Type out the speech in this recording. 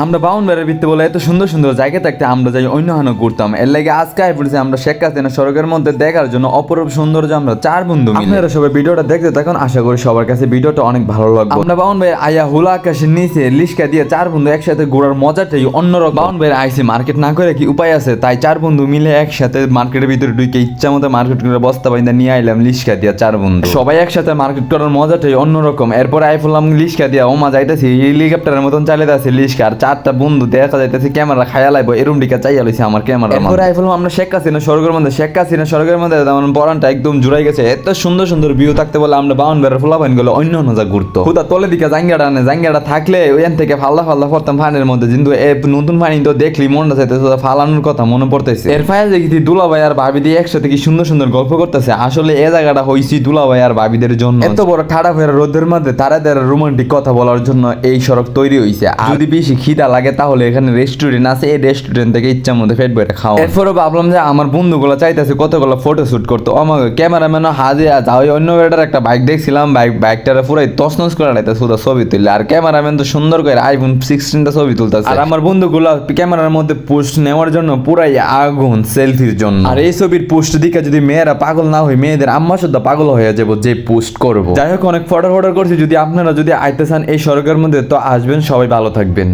আমরা বাউন বেড়ার ভিত্তি বলে এত সুন্দর সুন্দর জায়গা থাকতে আমরা যাই অন্য হানো ঘুরতাম। এর লাগে আজকে আই পড়েছি আমরা শেখ হাসিনা সড়কের মধ্যে দেখার জন্য অপরূপ সৌন্দর্য আমরা চার বন্ধু মিলে। আপনারা সবাই ভিডিওটা দেখতে থাকুন আশা করি সবার কাছে ভিডিওটা অনেক ভালো লাগবে। আমরা বাউন ভাই আয়া হুলা আকাশের নিচে লিস্কা দিয়ে চার বন্ধু একসাথে ঘোরার মজাটাই অন্যরকম। বাউন ভাই আইসি মার্কেট না করে কি উপায় আছে? তাই চার বন্ধু মিলে একসাথে মার্কেটের ভিতরে ঢুকে ইচ্ছা মতো মার্কেট করে বস্তা বাইন্দা নিয়ে আইলাম লিস্কা দিয়া চার বন্ধু। সবাই একসাথে মার্কেট করার মজাটাই অন্যরকম। এরপর আই ফেললাম লিস্কা দিয়া মা যাইতেছি হেলিকপ্টারের মতন চালিয়ে লিস্কা আর চারটা বন্ধু দেখা যাইতেছে ক্যামেরা খায়া লাইবো এরম দিকে চাইয়া লইছে আমার ক্যামেরা এরপর আই আমরা শেখ হাসিনা স্বর্গের মধ্যে শেখ হাসিনা স্বর্গের মধ্যে আমার বরানটা একদম জুড়াই গেছে এত সুন্দর সুন্দর ভিউ থাকতে বলে আমরা বাউন বেড়ার ফোলাবাইনগুলো অন্য অন্য যা ঘুরতো। হুদা তলে দিকে জাঙ্গাটা আনে জাঙ্গাটা থাকলে ওইখান থেকে ফাল্লা ফাল্লা পড়তাম ফানের মধ্যে কিন্তু এ নতুন পানি তো দেখলি মনটা চাইতেছে ফালানোর কথা মনে পড়তেছে। এর ফায়া দেখি দুলাভাই আর ভাবি দিয়ে একসাথে কি সুন্দর সুন্দর গল্প করতেছে আসলে এ জায়গাটা হইছি দুলাভাই আর ভাবিদের জন্য। এত বড় ঠাড়া ফেরা রোদের মধ্যে তারাদের রোমান্টিক কথা বলার জন্য এই সড়ক তৈরি হইছে আর যদি বেশি খিদা লাগে তাহলে এখানে রেস্টুরেন্ট আছে এই রেস্টুরেন্ট থেকে ইচ্ছা মতো ফেট বইটা খাওয়া এরপরে ভাবলাম যে আমার বন্ধুগুলো চাইতেছে কতগুলো ফটো শ্যুট করতো। আমার ক্যামেরাম্যানও হাজে যা ওই অন্য বেটার একটা বাইক দেখছিলাম বাইক বাইকটারে পুরাই তসনস করে লাইতে শুধু ছবি তুললে। আর ক্যামেরাম্যান তো সুন্দর করে আইফোন সিক্সটিনটা ছবি তুলতেছে। আর আমার বন্ধুগুলো ক্যামেরার মধ্যে পোস্ট নেওয়ার জন্য পুরাই আগুন সেলফির জন্য। আর এই ছবির পোস্ট দিকে যদি মেয়েরা পাগল না হয় মেয়েদের আম্মা শুদ্ধ পাগল হয়ে যাব যে পোস্ট করব। যাই হোক অনেক ফটো ফটো করছি। যদি আপনারা যদি আইতে চান এই সড়কের মধ্যে তো আসবেন। সবাই ভালো থাকবেন।